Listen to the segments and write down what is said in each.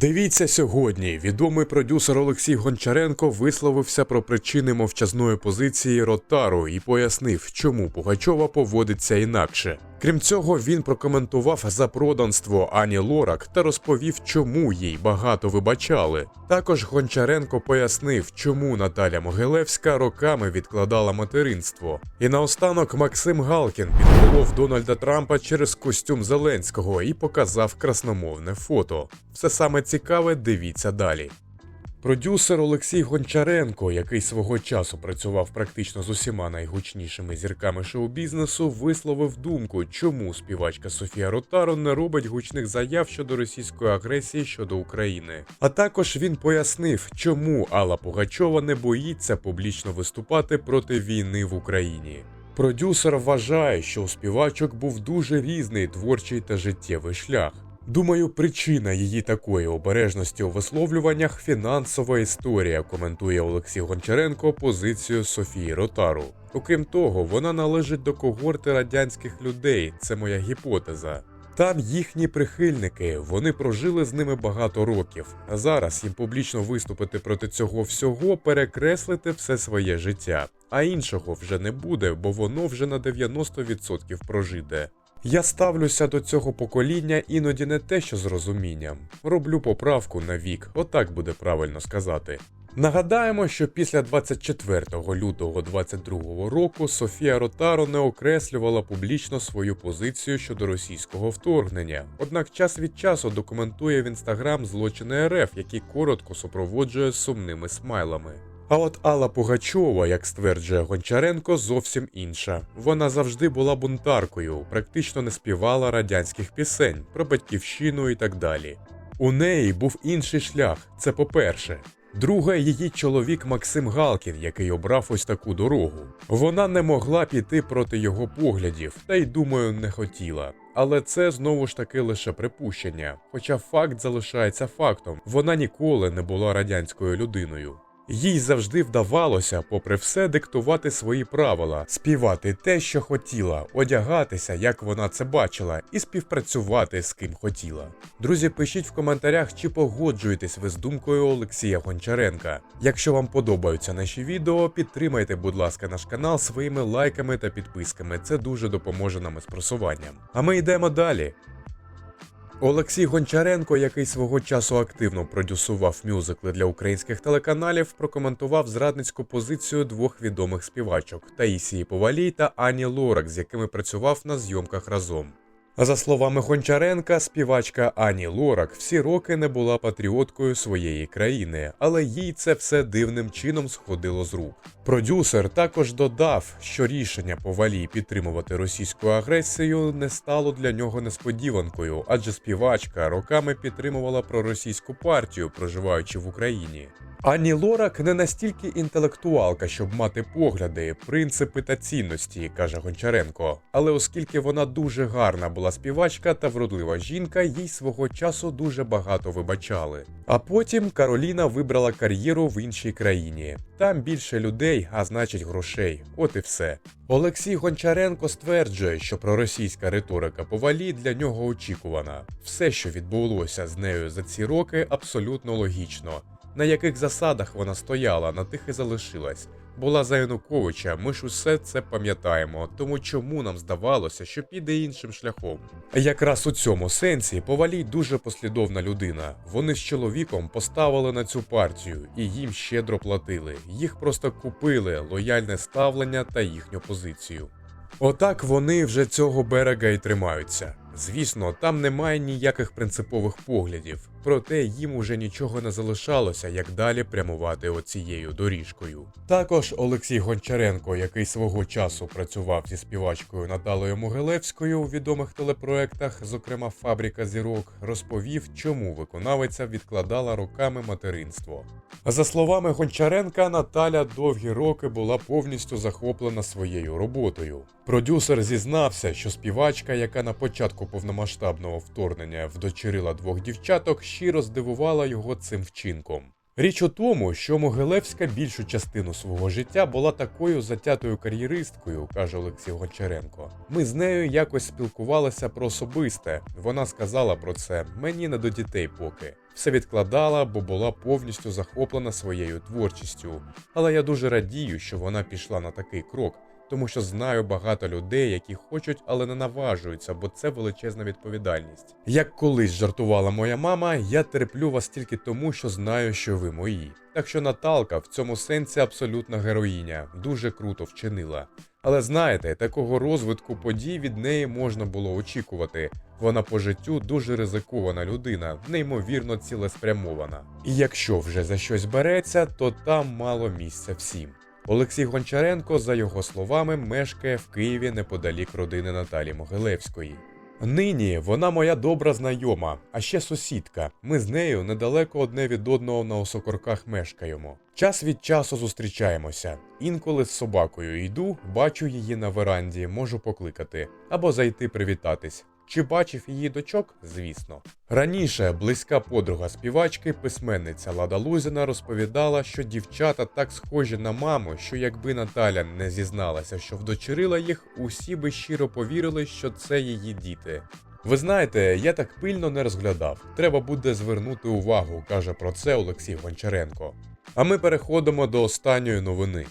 Дивіться сьогодні. Відомий продюсер Олексій Гончаренко висловився про причини мовчазної позиції Ротару і пояснив, чому Пугачова поводиться інакше. Крім цього, він прокоментував запроданство Ані Лорак та розповів, чому їй багато вибачали. Також Гончаренко пояснив, чому Наталя Могилевська роками відкладала материнство. І наостанок Максим Галкін підколов Дональда Трампа через костюм Зеленського і показав красномовне фото. Все саме цікаве, дивіться далі. Продюсер Олексій Гончаренко, який свого часу працював практично з усіма найгучнішими зірками шоу-бізнесу, висловив думку, чому співачка Софія Ротаро не робить гучних заяв щодо російської агресії щодо України. А також він пояснив, чому Алла Пугачова не боїться публічно виступати проти війни в Україні. Продюсер вважає, що у співачок був дуже різний творчий та життєвий шлях. Думаю, причина її такої обережності у висловлюваннях фінансова історія, коментує Олексій Гончаренко позицію Софії Ротару. Окрім того, вона належить до когорти радянських людей, це моя гіпотеза. Там їхні прихильники, вони прожили з ними багато років. А зараз їм публічно виступити проти цього всього, перекреслити все своє життя. А іншого вже не буде, бо воно вже на 90% прожите. Я ставлюся до цього покоління іноді не те, що з розумінням. Роблю поправку на вік, отак буде правильно сказати. Нагадаємо, що після 24 лютого 2022 року Софія Ротаро не окреслювала публічно свою позицію щодо російського вторгнення. Однак час від часу документує в інстаграм злочини РФ, які коротко супроводжує сумними смайлами. А от Алла Пугачова, як стверджує Гончаренко, зовсім інша. Вона завжди була бунтаркою, практично не співала радянських пісень про батьківщину і так далі. У неї був інший шлях, це по-перше. Друге, її чоловік Максим Галкін, який обрав ось таку дорогу. Вона не могла піти проти його поглядів, та й думаю, не хотіла. Але це знову ж таки лише припущення. Хоча факт залишається фактом, вона ніколи не була радянською людиною. Їй завжди вдавалося, попри все, диктувати свої правила, співати те, що хотіла, одягатися, як вона це бачила, і співпрацювати з ким хотіла. Друзі, пишіть в коментарях, чи погоджуєтесь ви з думкою Олексія Гончаренка. Якщо вам подобаються наші відео, підтримайте, будь ласка, наш канал своїми лайками та підписками. Це дуже допоможе нам із просуванням. А ми йдемо далі. Олексій Гончаренко, який свого часу активно продюсував мюзикли для українських телеканалів, прокоментував зрадницьку позицію двох відомих співачок Таїсії Повалій та Ані Лорак, з якими працював на зйомках разом. За словами Гончаренка, співачка Ані Лорак всі роки не була патріоткою своєї країни, але їй це все дивним чином сходило з рук. Продюсер також додав, що рішення повалій підтримувати російську агресію не стало для нього несподіванкою, адже співачка роками підтримувала проросійську партію, проживаючи в Україні. Ані Лорак не настільки інтелектуалка, щоб мати погляди, принципи та цінності, каже Гончаренко. Але оскільки вона дуже гарна була співачка та вродлива жінка, їй свого часу дуже багато вибачали. А потім Кароліна вибрала кар'єру в іншій країні. Там більше людей, а значить грошей. От і все. Олексій Гончаренко стверджує, що проросійська риторика повалі для нього очікувана. Все, що відбулося з нею за ці роки, абсолютно логічно. На яких засадах вона стояла, на тих і залишилась. Була за Януковича, ми ж усе це пам'ятаємо, тому чому нам здавалося, що піде іншим шляхом. Якраз у цьому сенсі Повалій дуже послідовна людина. Вони з чоловіком поставили на цю партію і їм щедро платили. Їх просто купили лояльне ставлення та їхню позицію. Отак вони вже цього берега і тримаються. Звісно, там немає ніяких принципових поглядів, проте їм уже нічого не залишалося, як далі прямувати оцією доріжкою. Також Олексій Гончаренко, який свого часу працював зі співачкою Наталою Могилевською у відомих телепроектах, зокрема Фабрика зірок, розповів, чому виконавиця відкладала роками материнство. За словами Гончаренка, Наталя довгі роки була повністю захоплена своєю роботою. Продюсер зізнався, що співачка, яка на початку повномасштабного вторгнення вдочерила двох дівчаток, щиро здивувала його цим вчинком. Річ у тому, що Могилевська більшу частину свого життя була такою затятою кар'єристкою, каже Олексій Гончаренко. Ми з нею якось спілкувалися про особисте. Вона сказала про це мені не до дітей поки. Все відкладала, бо була повністю захоплена своєю творчістю. Але я дуже радію, що вона пішла на такий крок, тому що знаю багато людей, які хочуть, але не наважуються, бо це величезна відповідальність. Як колись жартувала моя мама, я терплю вас тільки тому, що знаю, що ви мої. Так що Наталка в цьому сенсі абсолютна героїня, дуже круто вчинила. Але знаєте, такого розвитку подій від неї можна було очікувати. Вона по життю дуже ризикована людина, неймовірно цілеспрямована. І якщо вже за щось береться, то там мало місця всім. Олексій Гончаренко, за його словами, мешкає в Києві неподалік родини Наталі Могилевської. Нині вона моя добра знайома, а ще сусідка. Ми з нею недалеко одне від одного на осокорках мешкаємо. Час від часу зустрічаємося. Інколи з собакою йду, бачу її на веранді, можу покликати або зайти привітатись. Чи бачив її дочок? Звісно. Раніше близька подруга співачки, письменниця Лада Лузіна, розповідала, що дівчата так схожі на маму, що якби Наталя не зізналася, що вдочерила їх, усі би щиро повірили, що це її діти. Ви знаєте, я так пильно не розглядав. Треба буде звернути увагу, каже про це Олексій Гончаренко. А ми переходимо до останньої новини.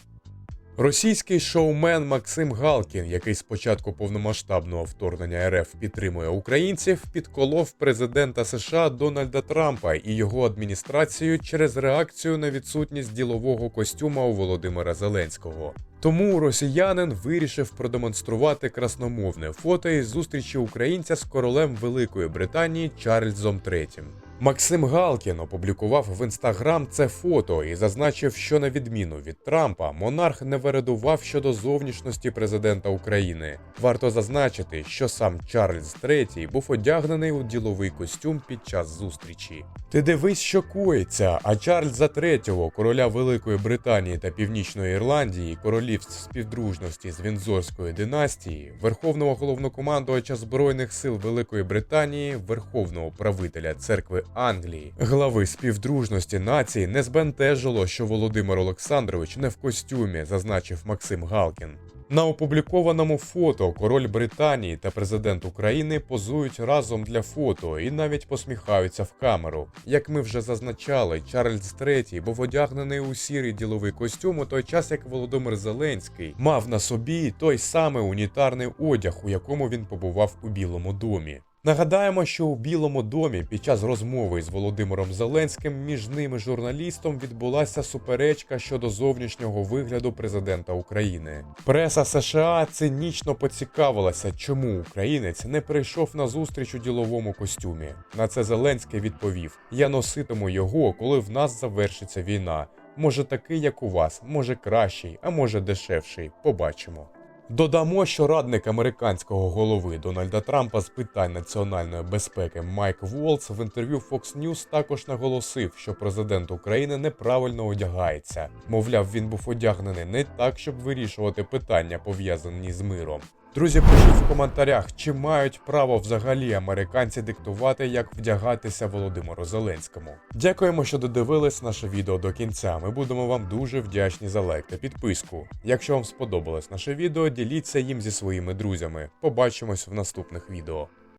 Російський шоумен Максим Галкін, який з початку повномасштабного вторгнення РФ підтримує українців, підколов президента США Дональда Трампа і його адміністрацію через реакцію на відсутність ділового костюма у Володимира Зеленського. Тому росіянин вирішив продемонструвати красномовне фото із зустрічі українця з королем Великої Британії Чарльзом III. Максим Галкін опублікував в інстаграм це фото і зазначив, що на відміну від Трампа, монарх не вередував щодо зовнішності президента України. Варто зазначити, що сам Чарльз III був одягнений у діловий костюм під час зустрічі. Ти дивись, що коїться, а Чарльза III, короля Великої Британії та Північної Ірландії, королівств співдружності з Вінзорської династії, верховного головнокомандувача збройних сил Великої Британії, верховного правителя церкви Англії, глави співдружності нації не збентежило, що Володимир Олександрович не в костюмі, зазначив Максим Галкін. На опублікованому фото король Британії та президент України позують разом для фото і навіть посміхаються в камеру. Як ми вже зазначали, Чарльз III був одягнений у сірий діловий костюм у той час, як Володимир Зеленський мав на собі той самий унітарний одяг, у якому він побував у Білому домі. Нагадаємо, що у Білому домі під час розмови з Володимиром Зеленським між ними журналістом відбулася суперечка щодо зовнішнього вигляду президента України. Преса США цинічно поцікавилася, чому українець не прийшов на зустріч у діловому костюмі. На це Зеленський відповів: Я носитиму його, коли в нас завершиться війна. Може такий, як у вас, може кращий, а може дешевший. Побачимо. Додамо, що радник американського голови Дональда Трампа з питань національної безпеки Майк Волц в інтерв'ю Fox News також наголосив, що президент України неправильно одягається. Мовляв, він був одягнений не так, щоб вирішувати питання, пов'язані з миром. Друзі, пишіть в коментарях, чи мають право взагалі американці диктувати, як вдягатися Володимиру Зеленському. Дякуємо, що додивились наше відео до кінця. Ми будемо вам дуже вдячні за лайк та підписку. Якщо вам сподобалось наше відео, діліться їм зі своїми друзями. Побачимось в наступних відео.